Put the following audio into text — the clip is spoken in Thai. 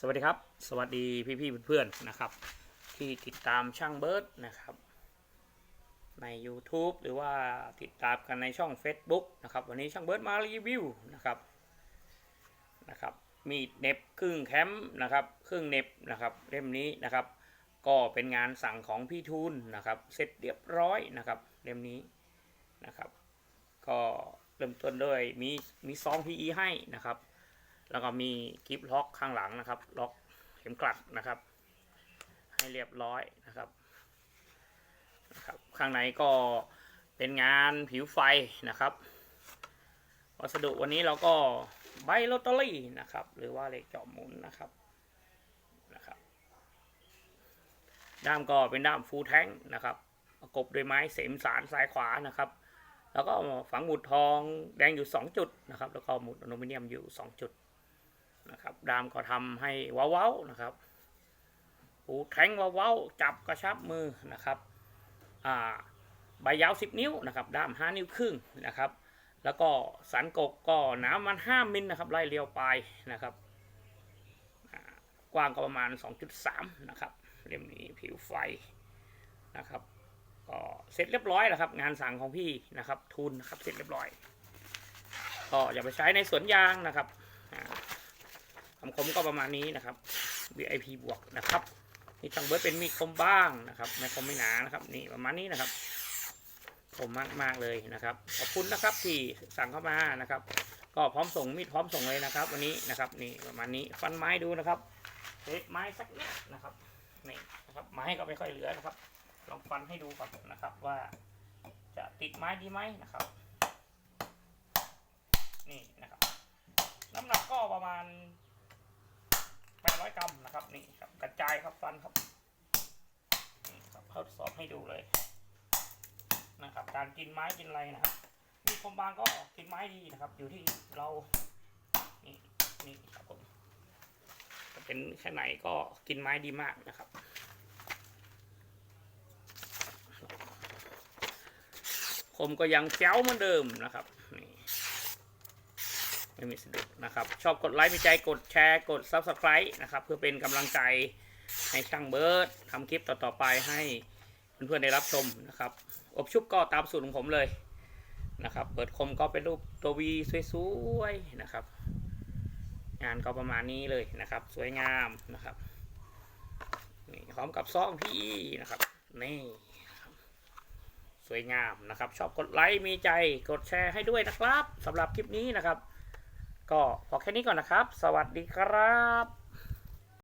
สวัสดีครับ สวัสดีพี่ๆเพื่อนๆนะครับ ที่ติดตามช่างเบิร์ดนะครับ ใน YouTube หรือว่าติดตามกันในช่อง Facebook นะครับ วันนี้ช่างเบิร์ดมารีวิวนะครับนะครับ มีเน็บครึ่งแคมป์นะครับครึ่งเน็บนะครับเล่มนี้นะครับ ก็เป็นงานสั่งของพี่ทูนนะครับเสร็จเรียบร้อยนะครับเล่มนี้นะครับ ก็เริ่มต้นด้วยมีมีซอง PE ให้นะครับ แล้วก็มีกิฟล็อกข้างหลังนะครับ ล็อกเข็มกลัดนะครับ ให้เรียบร้อยนะครับนะครับข้างในก็เป็นงานผิวไฟนะครับ วัสดุวันนี้เราก็ใบลอตเตอรี่นะครับ หรือว่าเหล็กเจาะหมุนนะครับนะครับด้ามก็เป็นด้ามฟูแท้งนะครับประกบด้วยไม้เสมสารซ้ายขวานะครับ แล้วก็ฝังหมุดทองแดงอยู่ 2 จุดนะครับ แล้วก็หมุดอลูมิเนียมอยู่ 2 จุด นะครับ ดามก็ทำให้ว้าวๆนะครับหูแทงว้าวๆจับกระชับมือนะครับอ่าใบยาว 10 นิ้วนะครับด้าม 5 นิ้วครึ่งนะครับ แล้วก็สันกกก็หนามัน 5 มิลนะครับไล่เรียวปลายนะครับกว้างก็ประมาณ 2.3 นะครับเล่มนี้ผิวไฟนะครับก็เสร็จเรียบร้อยแล้วครับ งานสั่งของพี่นะครับทุนนะครับเสร็จเรียบร้อยก็อย่าไปใช้ในสวนยางนะครับำคมก็ประมาณนี้นะครับ VIP บวกนะครับนี่ช่างเบิร์ดเป็นมีดคมบ้างนะครับไม่คมไม่หนานะครับ นี่ประมาณนี้นะครับคมมากมากเลยนะครับ ขอบคุณนะครับที่สั่งเข้ามานะครับ ก็พร้อมส่งมีดพร้อมส่งเลยนะครับ วันนี้นะครับ นี่ประมาณนี้ฟันไม้ดูนะครับเทสไม้สักนิดนะครับนี่นะครับไม้ก็ไม่ค่อยเหลือนะครับ ลองฟันให้ดูก่อนนะครับว่าจะติดไม้ดีไหมนะครับ นี่นะครับ น้ำหนักก็ประมาณ 800กรัมนะครับนี่ครับกระจายครับฟันครับนี่ครับทดสอบให้ดูเลยนะครับ การกินไม้กินอะไรนะครับมีคมบางก็กินไม้ดีนะครับ อยู่ที่เรานี่นี่ครับผมจะเป็นแค่ไหนก็กินไม้ดีมากนะครับผมก็ยังเจ้าเหมือนเดิมนะครับนี่ ไม่มีสะดุดนะครับ ชอบกดไลค์มีใจกดแชร์กด Subscribe นะครับ เพื่อเป็นกำลังใจให้ช่างเบิร์ดทำคลิปต่อๆไปให้เพื่อนๆได้รับชมนะครับ อบชุบก็ตามสูตรของผมเลยนะครับ เปิดคมก็เป็นรูปตัววีสวยๆนะครับ งานก็ประมาณนี้เลยนะครับ สวยงามนะครับนี่พร้อมกับซองพี่นะครับนี่สวยงามนะครับ ชอบกดไลค์มีใจกดแชร์ให้ด้วยนะครับสำหรับคลิปนี้นะครับ ก็พอแค่นี้ก่อนนะครับ สวัสดีครับ